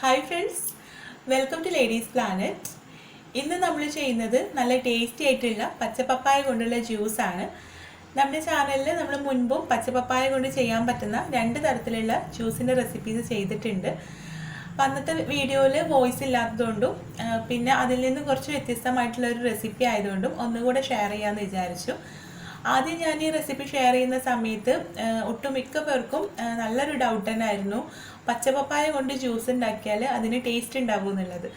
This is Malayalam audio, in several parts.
Hi friends welcome to ladies planet ഇന്ന് നമ്മൾ ചെയ്യുന്നത് നല്ല ടേസ്റ്റി ആയിട്ടുള്ള പച്ചപ്പപ്പായ കൊണ്ടുള്ള ജ്യൂസാണ് നമ്മുടെ ചാനലിൽ നമ്മൾ മുൻപും പച്ചപ്പപ്പായ കൊണ്ട് ചെയ്യാൻ പറ്റുന്ന രണ്ട് തരത്തിലുള്ള ജ്യൂസിന്റെ റെസിപ്പീസ് ചെയ്തിട്ടുണ്ട്. അന്നത്തെ വീഡിയോയിൽ വോയിസ് ഇല്ലാത്തതുകൊണ്ടും പിന്നെ അതിൽ നിന്ന് കുറച്ച് വ്യത്യസ്തമായിട്ടുള്ള ഒരു റെസിപ്പി ആയതുകൊണ്ടും ഒന്നുകൂടെ ഷെയർ ചെയ്യാമെന്ന് വിചാരിച്ചു. ആദ്യം ഞാൻ ഈ റെസിപ്പി ഷെയർ ചെയ്യുന്ന സമയത്ത് ഒട്ടുമിക്ക പേർക്കും നല്ലൊരു ഡൗട്ട് തന്നെ ആയിരുന്നു പച്ചപ്പപ്പായ കൊണ്ട് ജ്യൂസ് ഉണ്ടാക്കിയാൽ അതിന് ടേസ്റ്റ് ഉണ്ടാവും എന്നുള്ളത്.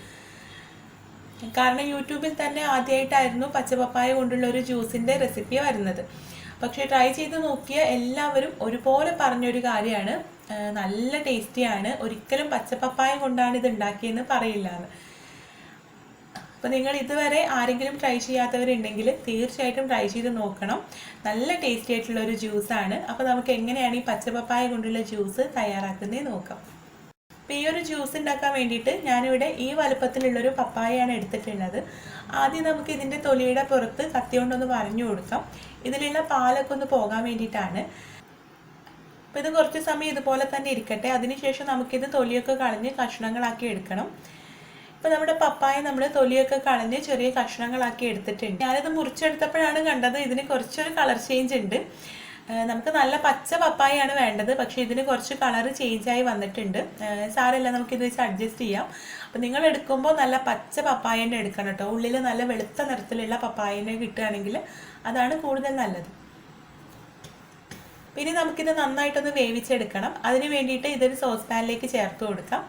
കാരണം യൂട്യൂബിൽ തന്നെ ആദ്യമായിട്ടായിരുന്നു പച്ചപ്പപ്പായ കൊണ്ടുള്ള ഒരു ജ്യൂസിന്റെ റെസിപ്പി വരുന്നത്. പക്ഷേ ട്രൈ ചെയ്ത് നോക്കിയ എല്ലാവരും ഒരുപോലെ പറഞ്ഞൊരു കാര്യമാണ്. നല്ല ടേസ്റ്റിയാണ് ഒരിക്കലും പച്ചപ്പപ്പായ കൊണ്ടാണ് ഇത് ഉണ്ടാക്കിയെന്ന് പറയില്ല. എന്ന് അപ്പോൾ നിങ്ങൾ ഇതുവരെ ആരെങ്കിലും ട്രൈ ചെയ്യാത്തവരുണ്ടെങ്കിൽ തീർച്ചയായിട്ടും ട്രൈ ചെയ്ത് നോക്കണം. നല്ല ടേസ്റ്റി ആയിട്ടുള്ള ഒരു ജ്യൂസാണ് അപ്പോൾ നമുക്ക് എങ്ങനെയാണ് ഈ പച്ചപ്പപ്പായ കൊണ്ടുള്ള ജ്യൂസ് തയ്യാറാക്കുന്നത് നോക്കാം. അപ്പോൾ ഈ ഒരു ജ്യൂസ് ഉണ്ടാക്കാൻ വേണ്ടിയിട്ട് ഞാനിവിടെ ഈ വലുപ്പത്തിലുള്ളൊരു പപ്പായയാണ് എടുത്തിട്ടുള്ളത്. ആദ്യം നമുക്ക് ഇതിന്റെ തൊലിയുടെ പുറത്ത് കത്തി കൊണ്ടൊന്ന് പറഞ്ഞു കൊടുക്കാം. ഇതിലുള്ള പാലൊക്കെ ഒന്ന് പോകാൻ വേണ്ടിയിട്ടാണ്. അപ്പോൾ ഇത് കുറച്ച് സമയം ഇതുപോലെ തന്നെ ഇരിക്കട്ടെ. അതിനുശേഷം നമുക്കിത് തൊലിയൊക്കെ കളഞ്ഞ് കഷ്ണങ്ങളാക്കി എടുക്കണം. ഇപ്പൊ നമ്മുടെ പപ്പായ നമ്മൾ തൊലിയൊക്കെ കളഞ്ഞ് ചെറിയ കഷ്ണങ്ങളാക്കി എടുത്തിട്ടുണ്ട്. ഞാനിത് മുറിച്ചെടുത്തപ്പോഴാണ് കണ്ടത് ഇതിന് കുറച്ചൊരു കളർ ചേഞ്ച് ഉണ്ട്. നമുക്ക് നല്ല പച്ച പപ്പായാണ് വേണ്ടത്. പക്ഷേ ഇതിന് കുറച്ച് കളർ ചേഞ്ചായി വന്നിട്ടുണ്ട്. സാരമില്ല നമുക്കിത് വെച്ച് അഡ്ജസ്റ്റ് ചെയ്യാം. അപ്പം നിങ്ങൾ എടുക്കുമ്പോൾ നല്ല പച്ച പപ്പായ തന്നെ എടുക്കണം കേട്ടോ. ഉള്ളിൽ നല്ല വെളുത്ത നിറത്തിലുള്ള പപ്പായനെ കിട്ടുകയാണെങ്കിൽ അതാണ് കൂടുതൽ നല്ലത്. പിന്നെ നമുക്കിത് നന്നായിട്ടൊന്ന് വേവിച്ചെടുക്കണം. അതിന് വേണ്ടിയിട്ട് ഇതൊരു സോസ് പാനിലേക്ക് ചേർത്ത് കൊടുക്കാം.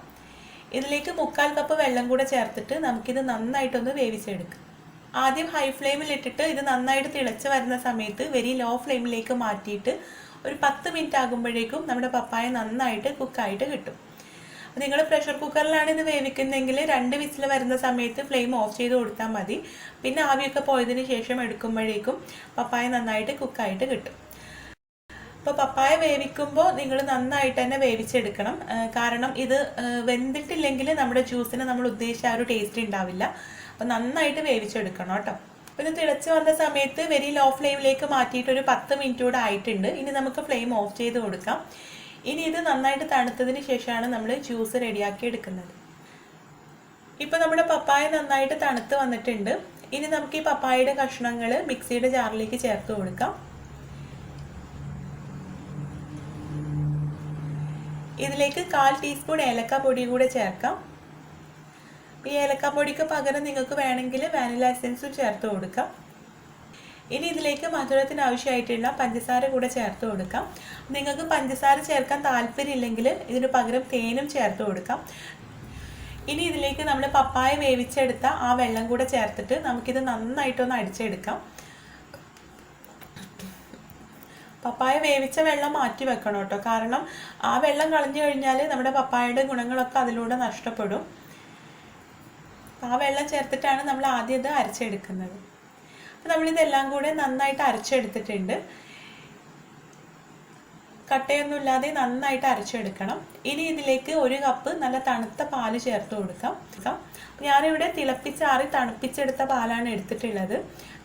ഇതിലേക്ക് മുക്കാൽ കപ്പ് വെള്ളം കൂടെ ചേർത്തിട്ട് നമുക്കിത് നന്നായിട്ടൊന്ന് വേവിച്ചെടുക്കാം. ആദ്യം ഹൈ ഫ്ലെയിമിൽ ഇട്ടിട്ട് ഇത് നന്നായിട്ട് തിളച്ച് വരുന്ന സമയത്ത് വെരി ലോ ഫ്ലെയിമിലേക്ക് മാറ്റിയിട്ട് ഒരു പത്ത് മിനിറ്റ് ആകുമ്പോഴേക്കും നമ്മുടെ പപ്പായ നന്നായിട്ട് കുക്കായിട്ട് കിട്ടും. നിങ്ങൾ പ്രഷർ കുക്കറിലാണ് ഇത് വേവിക്കുന്നതെങ്കിൽ രണ്ട് വിസിൽ വരുന്ന സമയത്ത് ഫ്ലെയിം ഓഫ് ചെയ്ത് കൊടുത്താൽ മതി. പിന്നെ ആവിയൊക്കെ പോയതിന് ശേഷം എടുക്കുമ്പോഴേക്കും പപ്പായ നന്നായിട്ട് കുക്കായിട്ട് കിട്ടും. അപ്പോൾ പപ്പായ വേവിക്കുമ്പോൾ നിങ്ങൾ നന്നായിട്ട് തന്നെ വേവിച്ചെടുക്കണം. കാരണം ഇത് വെന്തിട്ടില്ലെങ്കിൽ നമ്മുടെ ജ്യൂസിന് നമ്മൾ ഉദ്ദേശിച്ച ആ ഒരു ടേസ്റ്റ് ഉണ്ടാവില്ല അപ്പോൾ നന്നായിട്ട് വേവിച്ചെടുക്കണം കേട്ടോ. അപ്പോൾ ഇത് തിളച്ച് വന്ന സമയത്ത് വെരി ലോ ഫ്ലെയിമിലേക്ക് മാറ്റിയിട്ട് ഒരു പത്ത് മിനിറ്റ് കൂടെ ആയിട്ടുണ്ട്. ഇനി നമുക്ക് ഫ്ലെയിം ഓഫ് ചെയ്ത് കൊടുക്കാം. ഇനി ഇത് നന്നായിട്ട് തണുത്തതിന് ശേഷമാണ് നമ്മൾ ജ്യൂസ് റെഡിയാക്കി എടുക്കുന്നത്. ഇപ്പൊ നമ്മുടെ പപ്പായ നന്നായിട്ട് തണുത്ത് വന്നിട്ടുണ്ട്. ഇനി നമുക്ക് ഈ പപ്പായയുടെ കഷ്ണങ്ങൾ മിക്സിയുടെ ജാറിലേക്ക് ചേർത്ത് കൊടുക്കാം. ഇതിലേക്ക് കാൽ ടീസ്പൂൺ ഏലക്ക പൊടി കൂടെ ചേർക്കാം. ഈ ഏലക്ക പൊടിക്ക് പകരം നിങ്ങൾക്ക് വേണമെങ്കിൽ വാനില എസെൻസും ചേർത്ത് കൊടുക്കാം. ഇനി ഇതിലേക്ക് മധുരത്തിന് ആവശ്യമായിട്ടുള്ള പഞ്ചസാര കൂടെ ചേർത്ത് കൊടുക്കാം. നിങ്ങൾക്ക് പഞ്ചസാര ചേർക്കാൻ താല്പര്യമില്ലെങ്കിൽ ഇതിന് പകരം തേനും ചേർത്ത് കൊടുക്കാം. ഇനി ഇതിലേക്ക് നമ്മൾ പപ്പായ വേവിച്ചെടുത്ത ആ വെള്ളം കൂടെ ചേർത്തിട്ട് നമുക്കിത് നന്നായിട്ടൊന്ന് അടിച്ചെടുക്കാം. പപ്പായ വേവിച്ച വെള്ളം മാറ്റി വെക്കണം കേട്ടോ. കാരണം ആ വെള്ളം കളഞ്ഞു കഴിഞ്ഞാൽ നമ്മുടെ പപ്പായയുടെ ഗുണങ്ങളൊക്കെ അതിലൂടെ നഷ്ടപ്പെടും. ആ വെള്ളം ചേർത്തിട്ടാണ് നമ്മൾ ആദ്യം ഇത് അരച്ചെടുക്കുന്നത്. അപ്പോൾ നമ്മളിതെല്ലാം കൂടെ നന്നായിട്ട് അരച്ചെടുത്തിട്ടുണ്ട്. കട്ടയൊന്നും ഇല്ലാതെ നന്നായിട്ട് അരച്ചെടുക്കണം. ഇനി ഇതിലേക്ക് ഒരു കപ്പ് നല്ല തണുത്ത പാൽ ചേർത്ത് കൊടുക്കാം. ഞാനിവിടെ തിളപ്പിച്ചാറി തണുപ്പിച്ചെടുത്ത പാലാണ് എടുത്തിട്ടുള്ളത്.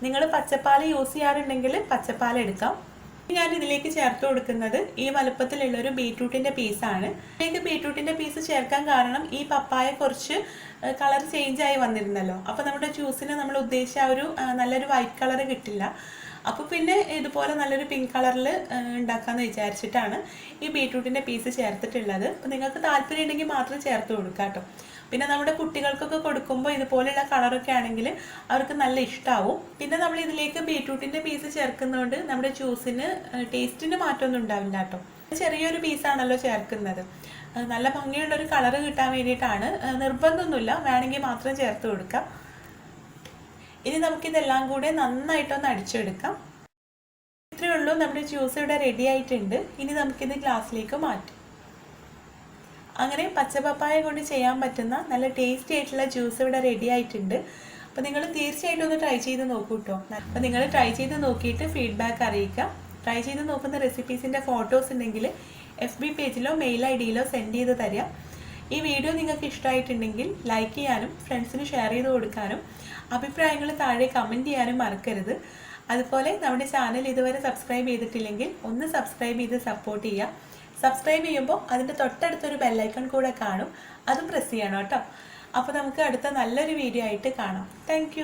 നിങ്ങൾ പച്ചപ്പാൽ യൂസ് ചെയ്യാറുണ്ടെങ്കിൽ പച്ചപ്പാൽ എടുക്കാം ഞാൻ ഇതിലേക്ക് ചേർത്ത് കൊടുക്കുന്നത് ഈ വലുപ്പത്തിലുള്ള ഒരു ബീട്രൂട്ടിന്റെ പീസാണ്. ഇതിലേക്ക് ബീട്രൂട്ടിന്റെ പീസ് ചേർക്കാൻ കാരണം ഈ പപ്പായ കുറച്ച് കളർ ചേഞ്ച് ആയി വന്നിരുന്നല്ലോ. അപ്പോൾ നമ്മുടെ ജ്യൂസിന് നമ്മൾ ഉദ്ദേശിച്ച ആ ഒരു നല്ലൊരു വൈറ്റ് കളർ കിട്ടില്ല. അപ്പോൾ പിന്നെ ഇതുപോലെ നല്ലൊരു പിങ്ക് കളറിൽ ഉണ്ടാക്കാമെന്ന് വിചാരിച്ചിട്ടാണ് ഈ ബീട്രൂട്ടിന്റെ പീസ് ചേർത്തിട്ടുള്ളത്. അപ്പോൾ നിങ്ങൾക്ക് താല്പര്യം ഉണ്ടെങ്കിൽ മാത്രം ചേർത്ത് കൊടുക്കുക കേട്ടോ പിന്നെ നമ്മുടെ കുട്ടികൾക്കൊക്കെ കൊടുക്കുമ്പോൾ ഇതുപോലെയുള്ള കളറൊക്കെ ആണെങ്കിൽ അവർക്ക് നല്ല ഇഷ്ടമാവും പിന്നെ നമ്മൾ ഇതിലേക്ക് ബീട്രൂട്ടിന്റെ പീസ് ചേർക്കുന്നതുകൊണ്ട് നമ്മുടെ ജ്യൂസിന് ടേസ്റ്റിന് മാറ്റമൊന്നും ഉണ്ടാവില്ല കേട്ടോ ചെറിയൊരു പീസാണല്ലോ ചേർക്കുന്നത്. നല്ല ഭംഗിയുള്ള ഒരു കളറ് കിട്ടാൻ വേണ്ടിയിട്ടാണ്. നിർബന്ധമൊന്നുമില്ല. വേണമെങ്കിൽ മാത്രം ചേർത്ത് കൊടുക്കാം. ഇനി നമുക്കിതെല്ലാം കൂടെ നന്നായിട്ടൊന്ന് അടിച്ചെടുക്കാം. ഇത്രയേ ഉള്ളൂ. നമ്മുടെ ജ്യൂസ് ഇവിടെ റെഡി ആയിട്ടുണ്ട്. ഇനി നമുക്കിത് ഗ്ലാസ്സിലേക്ക് മാറ്റാം. അങ്ങനെ പച്ചപ്പപ്പായ കൊണ്ട് ചെയ്യാൻ പറ്റുന്ന നല്ല ടേസ്റ്റി ആയിട്ടുള്ള ജ്യൂസ് ഇവിടെ റെഡി ആയിട്ടുണ്ട്. അപ്പോൾ നിങ്ങൾ തീർച്ചയായിട്ടും ഒന്ന് ട്രൈ ചെയ്ത് നോക്കൂ കേട്ടോ അപ്പോൾ നിങ്ങൾ ട്രൈ ചെയ്ത് നോക്കിയിട്ട് ഫീഡ്ബാക്ക് അറിയിക്കാം ട്രൈ ചെയ്ത് നോക്കുന്ന റെസിപ്പീസിന്റെ ഫോട്ടോസ് ഉണ്ടെങ്കിൽ എഫ് ബി പേജിലോ മെയിൽ ഐ ഡിയിലോ സെൻഡ് ചെയ്ത് തരാം ഈ വീഡിയോ നിങ്ങൾക്ക് ഇഷ്ടമായിട്ടുണ്ടെങ്കിൽ ലൈക്ക് ചെയ്യാനും ഫ്രണ്ട്സിന് ഷെയർ ചെയ്ത് കൊടുക്കാനും അഭിപ്രായങ്ങൾ താഴെ കമന്റ് ചെയ്യാനും മറക്കരുത്. അതുപോലെ നമ്മുടെ ചാനൽ ഇതുവരെ സബ്സ്ക്രൈബ് ചെയ്തിട്ടില്ലെങ്കിൽ ഒന്ന് സബ്സ്ക്രൈബ് ചെയ്ത് സപ്പോർട്ട് ചെയ്യുക. സബ്സ്ക്രൈബ് ചെയ്യുമ്പോൾ അതിന്റെ തൊട്ടടുത്തൊരു ബെല്ലൈക്കൺ കൂടെ കാണും. അതും പ്രസ് ചെയ്യണം കേട്ടോ. അപ്പോൾ നമുക്ക് അടുത്ത നല്ലൊരു വീഡിയോ ആയിട്ട് കാണാം. താങ്ക്